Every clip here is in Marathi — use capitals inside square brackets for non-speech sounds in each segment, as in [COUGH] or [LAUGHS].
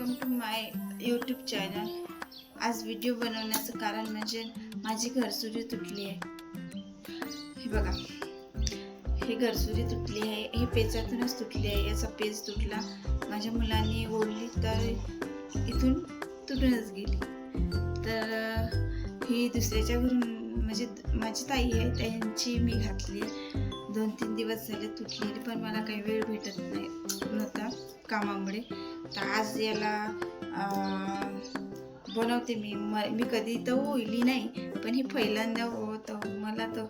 Welcome to my YouTube channel आज व्हिडिओ बनवण्याचं कारण म्हणजे माझी घरसुरी तुटली आहे. हे बघा. हे घरसुरी तुटली आहे. हे पेचातूनच तुटली आहे. याचा पेच तुटला. माझ्या मुलांनी ओढली तर इथून तुटूनच गेली. तर ही दुसऱ्याच्या घरून म्हणजे माझी ताई आहे. त्यांची मी घातली आहे. दोन तीन दिवस झाले तुटलेली पण मला काही वेळ भेटत नाही नव्हता कामामुळे. तर आज याला बनवते मी. म मी कधी तर ओळली नाही पण हे पहिल्यांदा होत मला तर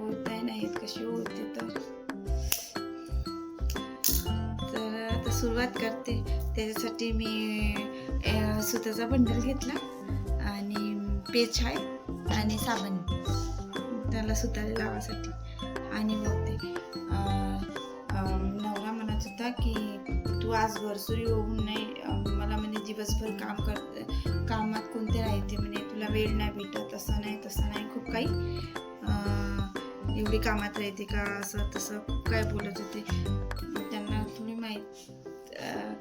ओळताही नाही कशी ओळते तर. तर आता सुरुवात करते. त्याच्यासाठी मी सुताचा बंडल घेतला आणि पेच आहे आणि साबण. त्याला सुताला लावासाठी आणि मग ते नवरा म्हणत होता की तू आज घरसुरी होऊन नाही मला म्हणजे दिवसभर काम कर कामात कोणते राहते म्हणे तुला वेळ नाही भेटत असं नाही तसं नाही खूप काही एवढी कामात राहते का असं तसं खूप काय बोलत होते. त्यांना थोडी माहीत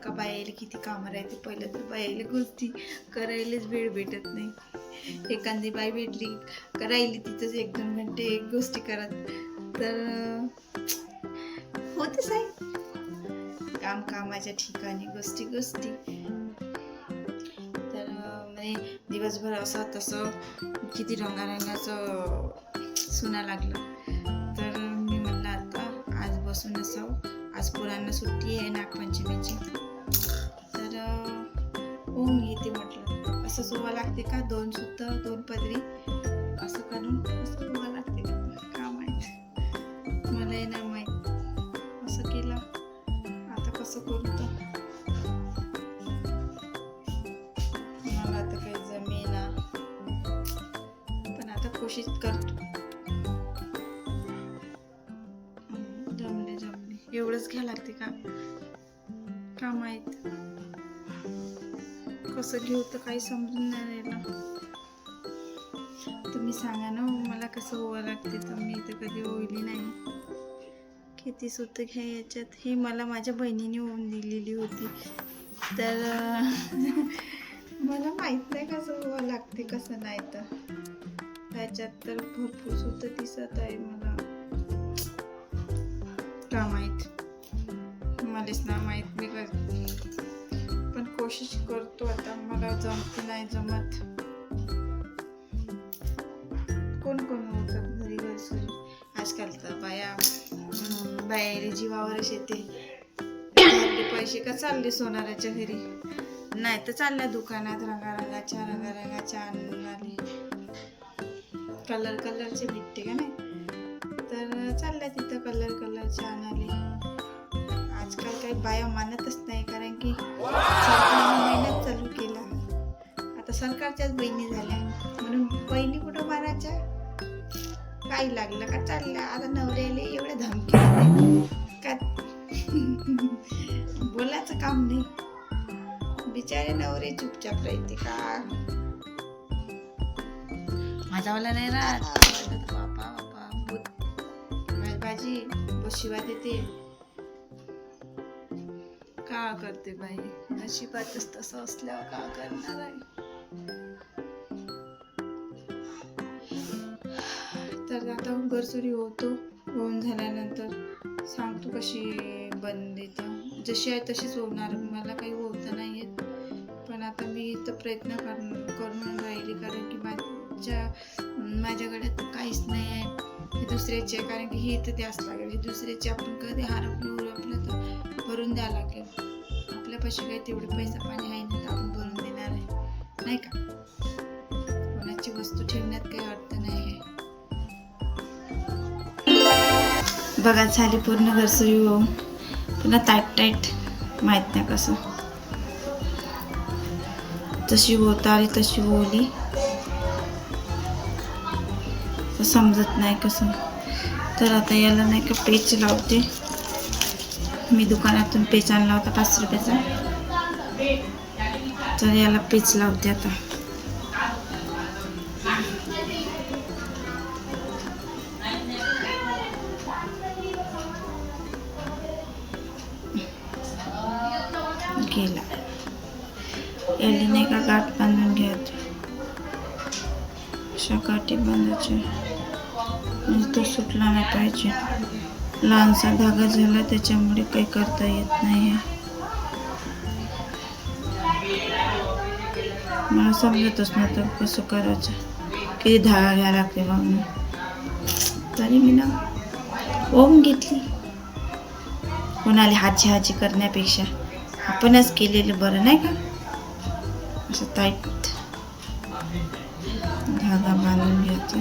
का बायाला किती कामं राहते पहिलं तर बायाला गोष्टी करायलाच वेळ भेटत नाही. एखादी बाई भेटली करायली तिथंच एक दोन घंटे एक गोष्टी करत. तर होतच आहे. काम कामाच्या ठिकाणी गोष्टी गोष्टी. तर म्हणजे दिवसभर असं तसं किती रंगारंगाचं सुना लागलं. तर मी म्हणलं आता आज बसून असावं. आज पोरांना सुट्टी आहे नागपंचमीची. तर अं, होऊन घेते म्हटलं. असं सोवा लागते का? दोन सुत्त दोन पदरी. असं करून असं लागते. का मलाही नाही माहीत. असं केलं. आता कसं करू मला आता काही जमेना. पण आता कोशिश करतो. जमले जमले. एवढंच घ्या लागते का? का माहीत? कसं घेऊ तर काही समजून नाही राहिलं. तुम्ही सांगा ना हो, मला कसं होवं लागते तर मी तर कधी होईली नाही. किती सुत घ्या याच्यात हे मला माझ्या बहिणीने होऊन दिलेली होती. तर [LAUGHS] मला माहीत नाही कसं लागते कसं नाही तर. त्याच्यात तर भरपूर सुत दिसत आहे मला. का माहीत? मलाच ना माहीत मी कर पण कोशिश करतो आता मला जमते नाही जमत. कोण कोण होतं घरी घरी? आजकाल तर बाया बाहेर जीवावरच येते पैसे का चालले सोनाराच्या घरी? नाही तर चालल्या दुकानात रंगारंगाच्या रंगारंगाच्या आणून आले. कलर कलरचे भेटते का नाही? तर चालल्या तिथं कलर कलरचे आणाले आजकाल काही बाया मानतच नाही कारण की सरकारने मेहनत चालू केला. आता सरकारच्याच बहिणी झाल्या. म्हणून बहिणी कुठं मारायच्या काही लागलं का चालल्या आता नवऱ्याला एवढ्या धमकी का? [LAUGHS] बोलायचं काम नाही. बिचारे नवरे चुपचाप राहते का? माझावाला नाही राहत. बापा बापा. बाजी. शिवा देते. का करते बाई? नशिबातच तसं असल्यावर का करणार आहे? आता घरसुरी होतो होऊन झाल्यानंतर सांगतो कशी बंद येतं जशी आहे तशीच होणार मला काही होतं नाही येत पण आता मी इथं प्रयत्न कर करून राहिली कारण की माझ्या माझ्याकडे तर काहीच नाही आहे. हे दुसऱ्याचे कारण की हे इथं द्यास लागेल. हे दुसऱ्याचे आपण कधी हरपलं उरपलं तर भरून द्यावं लागेल. आपल्यापाशी काही तेवढे पैसा पाणी आहे ना तर आपण भरून देणार आहे. नाही का? कोणाची वस्तू ठेवण्यात काही बघा झाली पूर्ण घरसुरी होऊन पुन्हा टाईट टाईट माहीत नाही कसं. जशी होत आली तशी होली. तर समजत नाही कसं. तर आता याला नाही का पेच लावते. मी दुकानातून पेच आणला होता पाच रुपयाचा. तर याला पेच लावते आता. गेला. याली नाही का गाठ बांधून घ्यायचं अशा गाठी बांधायचे. म्हणजे तो सुटला नाही पाहिजे. लहानसा धागा झाला त्याच्यामुळे काही करता येत नाही. मला समजतच नव्हतं कसं करायचं. किती धागा घ्यायला लागते मग तरी मी ना ओम घेतली. कोणाला हाची हाची करण्यापेक्षा. आपणच केलेलं बरं नाही का? असं टाईट धागा बांधून घ्यायचा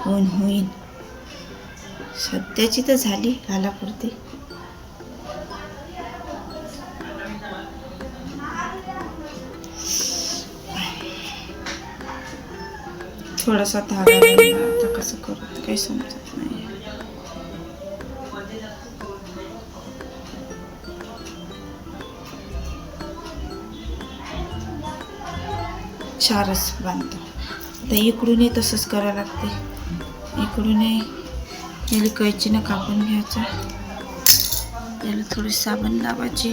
होऊन होईन सध्याची तर झाली घालापुरती थोडासा धागा आता कसं करू? काही समजा चारच बांधतो. तर इकडूनही तसंच करावं लागते. इकडूनही त्याला कैचीनं कापून घ्यायचं. त्याला थोडी साबण लावायची.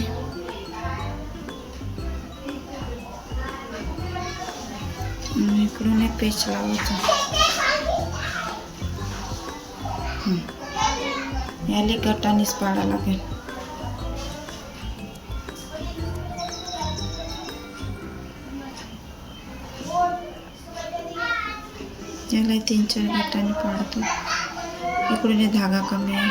इकडूनही इकडून पेच लावायचा. याला याले गटानेच पाडा लागेल. त्याला तीन चार गटाने पाडतो. इकडून धागा कमी आहे.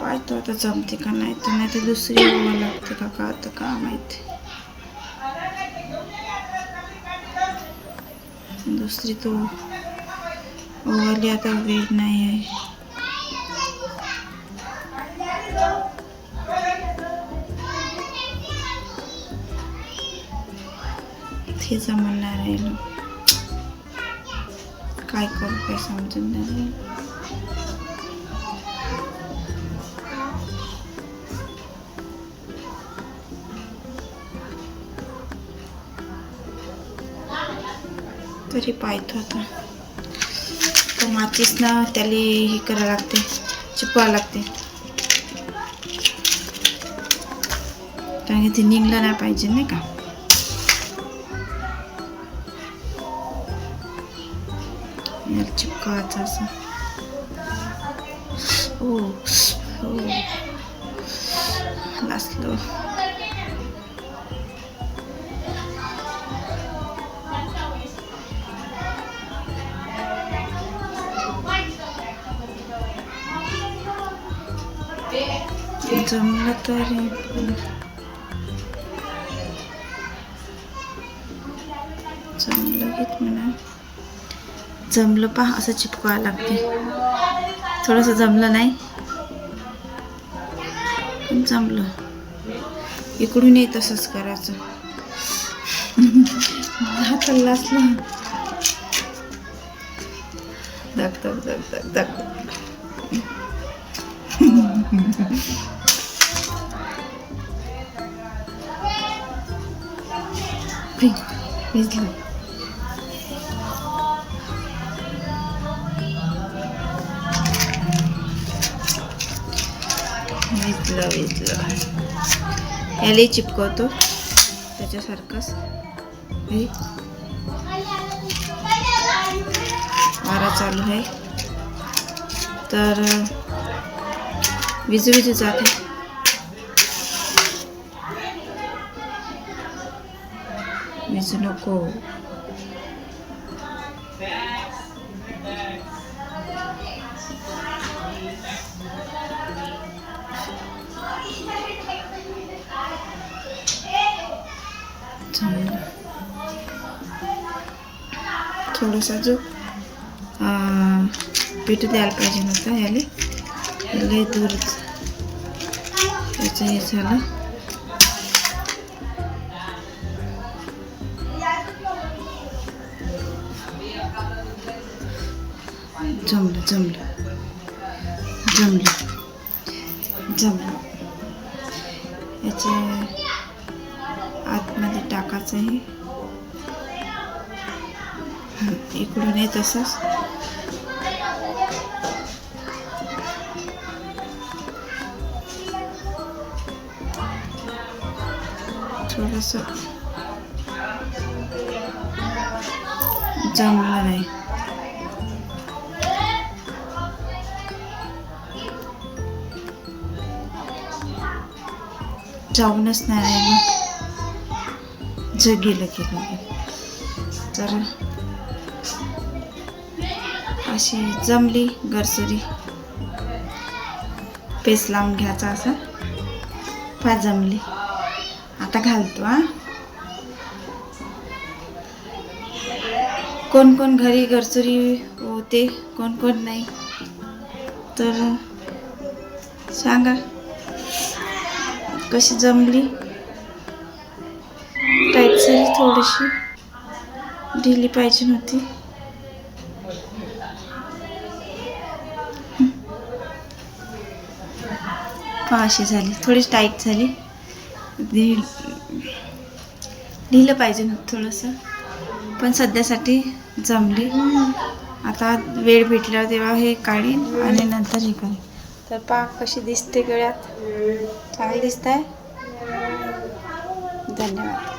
पाहतो आता जमते का नाही तर नाही तर दुसरी ओवा लागते का? का आता का माहिती. दुसरी तो ओवाली आता वेळ नाही आहे. ते जमणार आहे काय करू काय समजून नाही तरी पाहतो आता. तर माचीस ना त्याला हे करावं लागते चिपवावं लागते. कारण की ते निघलं नाही पाहिजे नाही का? याला चिपकावायचं असं हो हो लासलो जमलं जमलं पहा असं चिपकावं लागते थोडंसं जमलं नाही? पण जमलं. इकडूनही तसंच करायचं. हाताला लासलं धक धक धक धक धक. [LAUGHS] भिजलं. विजलं विजलं यालाही चिपकवतो. त्याच्यासारखंच. हे. वारा चालू आहे. तर विजू विजू जाते विजू नको. थोडंसं जो अं, पीठ द्यायला पाहिजे नव्हतं याले. लय दूर त्याचं हे झालं. जमलं जमलं. जमलं. जमलं. याचे करायचं आहे [LAUGHS] इकडून हे तसंच. थोडस जमलं नाही. जाऊनच नाही जे गेलं गेलं तर अशी जमली गरसुरी पेस्ट लावून घ्यायचा असं. पा जमली. आता घालतो हा. कोण कोण घरी गरसुरी होते कोण कोण नाही. तर सांगा कशी जमली? टाईट झाली थोडीशी. दिली पाहिजे नव्हती पहा अशी झाली. थोडी टाईट झाली. लिहिलं पाहिजे नव्हतं थोडंसं. पण सध्यासाठी जमली. आता वेळ भेटल्यावर तेव्हा हे काढीन आणि नंतर हे करेन. तर पाक कशी दिसते गळ्यात. चांगली दिसत आहे धन्यवाद.